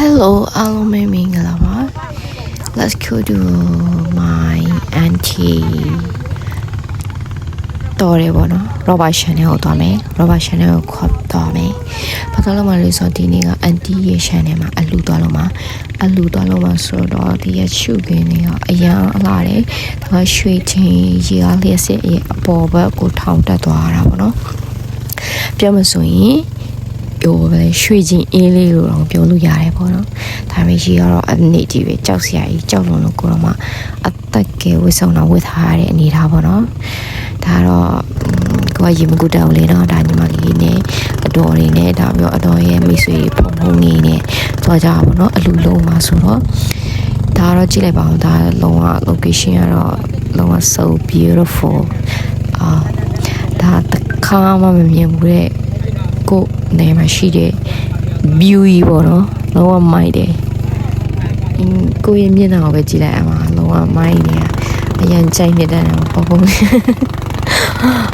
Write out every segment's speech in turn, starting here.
Hello အားလုံးပဲမင်္ဂလာပါ Let's go to my auntie တော်တယ်ပေါ့နော် Robert Channel ကိုသွားမယ် Robert Channel ကိုခေါ်သွားမယ်ဘာသာလို့မလဲဆိုတော့ဒီနေ့က auntie ရဲ့ channel မှာအလူသွားလို့မှာအလူသွားလို့မှာဆိုတော့ဒီရဲ့ရှုခင်းနေရောအရန်အလားတယ်ဒါကရွှေချင်းရေအားလျက်စစ်ရဲ့အပေါ်ဘက်ကိုထောင်တက်သွားတာပေါ့နော်ပြောမဆိုရင် ပြောပဲရွှေချင်းအင်းလေးလို့တော့ပြောလို့ရတယ်ပေါ့နော်ဒါပေမဲ့ရေကတော့အနေကြီးပဲကြောက်စရာကြီးကြောက်လုံးလို့ကိုတော့မှအသက်ကဲဝစ်ဆောင်တော့ဝစ်ထားရတဲ့အနေထားပေါ့နော်ဒါတော့ကိုကရေမကူတောင်လေးတော့ဒါညီမလေးနဲ့အတော်လေးနဲ့ဒါပြီးတော့အတော်ရဲ့မိတ်ဆွေဖုံဖုံလေးနဲ့သွားကြပါပေါ့နော်အလူလုံးမှာဆိုတော့ဒါတော့ကြည့်လိုက်ပါဦးဒါလုံးဝ location ကတော့လုံးဝ so beautiful အာဒါတခါမှမမြင်ဘူးတဲ့ ကိုယ်နေမှာရှိတဲ့ view ကြီးပေါ့နော်လုံးဝမိုက်တယ်အင်းကိုယ့်ရဲ့မျက်နှာကိုပဲကြည့်လိုက်အောင်ပါလုံးဝမိုက်နေတာအရန်ကြိုက်နေတဲ့ပေါ့ပေါ့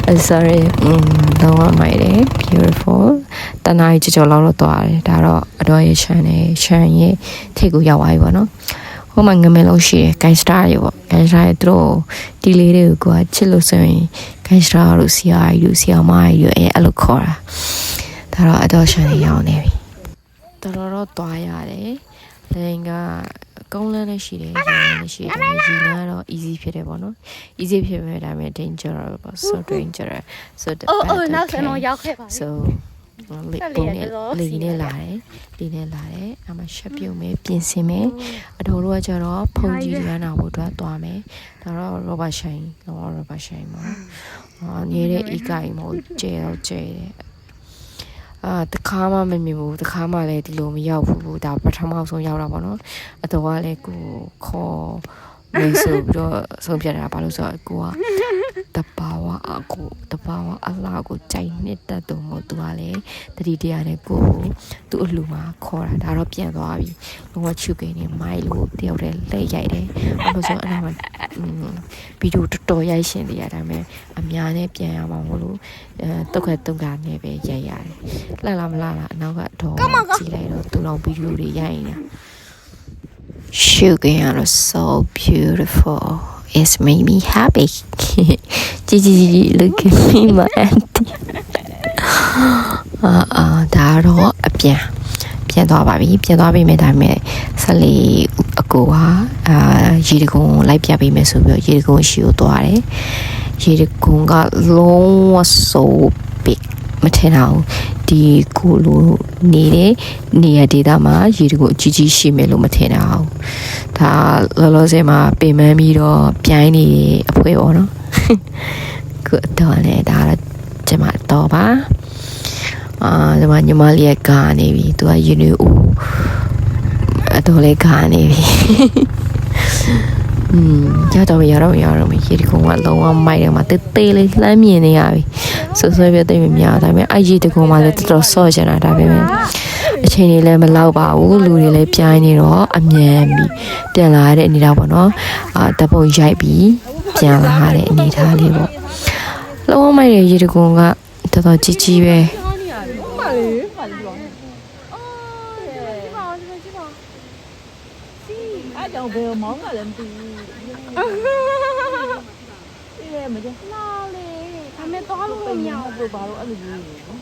I'm sorry อืมလုံးဝမိုက်တယ် beautiful တနားကြီးကြော်လောက်တော့သွားတယ်ဒါတော့အတော်ရဲ့ channel channel ရဲ့ထိတ်ကိုရောက်သွားပြီပေါ့နော်ဟိုမှာငမဲလို့ရှိတယ် gangster တွေပေါ့ gangster တွေသူတို့ဒီလေးတွေကိုကချစ်လို့ဆိုရင် gangster တို့ CI တို့ CMI တို့အဲအဲ့လိုခေါ်တာ ဒါတော့အတော့ရှန်နေရောက်နေပြီတော်တော်တော့သွားရတယ်လင်းကကုန်းလန်းလည်းရှိတယ်ရေလန်းလည်းရှိတယ်ဒါပေမဲ့ရေလန်းကတော့ easy ဖြစ်တယ်ပေါ့နော် easy ဖြစ်ပေမဲ့ဒါပေမဲ့ dangerous ပေါ့ so dangerous so the အိုးအိုး better နောက်ဆ can- င်းတော့ရောက်ခဲ့ပါပြီ so လေတက်လေပုံနဲ့တော်တော်လေစီးနေနဲ့ရလာတယ်လေနဲ့လာတယ်အမရှက်ပြုတ်မယ်ပြင်ဆင်မယ်အတော်တို့ကကြတော့ဖုန်ကြီးရန်နာဖို့အတွက်သွားမယ်ဒါတော့ rubber shine လော rubber shine မှာအာနေတဲ့ e ကိုင်မဟုတ်ကျဲတော့ကျဲတယ် အာတခါမှမမြင်ဘူးတခါမှလည်းဒီလိုမရောက်ဘူးဒါပထမဆုံးရောက်တာပေါ့နော်အတော်ကလည်းကိုယ်ခေါ်မယ်ဆိုပြီးတော့ဆုံးဖြတ်တာဘာလို့ဆိုတော့ကိုကတဘာဝအကိုတဘာဝအလားကိုကြိုက်နှစ်တတ်တော့မို့သူကလည်းတတိတရားနဲ့ကိုကိုသူ့အလူမှာခေါ်တာဒါတော့ပြန်သွားပြီလုံးဝချူကိနေမိုက်လို့တယောက်တည်းလက်ရိုက်တယ်ဘာလို့ဆိုတော့အဲ့ဒါမှ ဗီဒီယိုတော်တော်ရိုက်ရှင်နေရဒါပေမဲ့အများနဲ့ပြန်ရမှာမို့လို့အဲတုတ်ခတ်တုတ်ကနဲ့ပဲရိုက်ရတယ်လှလားမလားလားအနောက်ကတော့ကြည့်လိုက်တော့သူတော်ဗီဒီယိုတွေရိုက်နေတာ Sugar are so beautiful. It's made me happy. Gigi, look at me, my auntie. အာအာဒါတော့အပြန်ပြန်သွားပါပြီပြန်သွားပြီမဲ့ဒါပေမဲ့ဆ က်လီအကိုဟာအာရေတကုံလိုက်ပြပေးမယ်ဆိုပြီးတော့ရေတကုံရှိကိုသွားတယ်ရေတကုံကလုံးဝ so big မထင်တော့ဒီကိုလိုနေတဲ့နေရာဒေသမှာရေတကုံအကြီးကြီးရှိမယ်လို့မထင်တော့ဒါလောလောဆယ်မှာပင်ပန်းပြီးတော့ပြိုင်းနေအဖွဲပေါ့နော်ခုတော့လေဒါတော့ကျမတော့ပါအာဒီမှာညီမလေးကကာနေပြီသူကယူနီဦး အတော်လေးကာနေပြီอืมရတော့ရတော့ရတော့မရေဒီကုံကလုံးဝမိုက်တယ်မှာတေးသေးလေးလှမ်းမြင်နေရပြီဆွဆွဲပြသိမများဒါပေမဲ့အဲ့ရေဒီကုံမှာလည်းတော်တော်ဆော့ချင်တာဒါပေမဲ့အချိန်ကြီးလည်းမလောက်ပါဘူးလူတွေလည်းပြိုင်းနေတော့အမြန်ပြီပြန်လာတဲ့အနေထားပေါ့နော်အာတပုံရိုက်ပြီးပြန်လာတဲ့အနေထားလေးပေါ့လုံးဝမိုက်တဲ့ရေဒီကုံကတော်တော်ကြီးကြီးပဲ အဲ့ကြောင့်ဘယ်မောင်းကလည်းမသိဘူးဒီလေမကျလာလေဒါပေမဲ့သွားလို့မရဘူးဘယ်ဘာလို့အဲ့လိုကြီးလဲနော်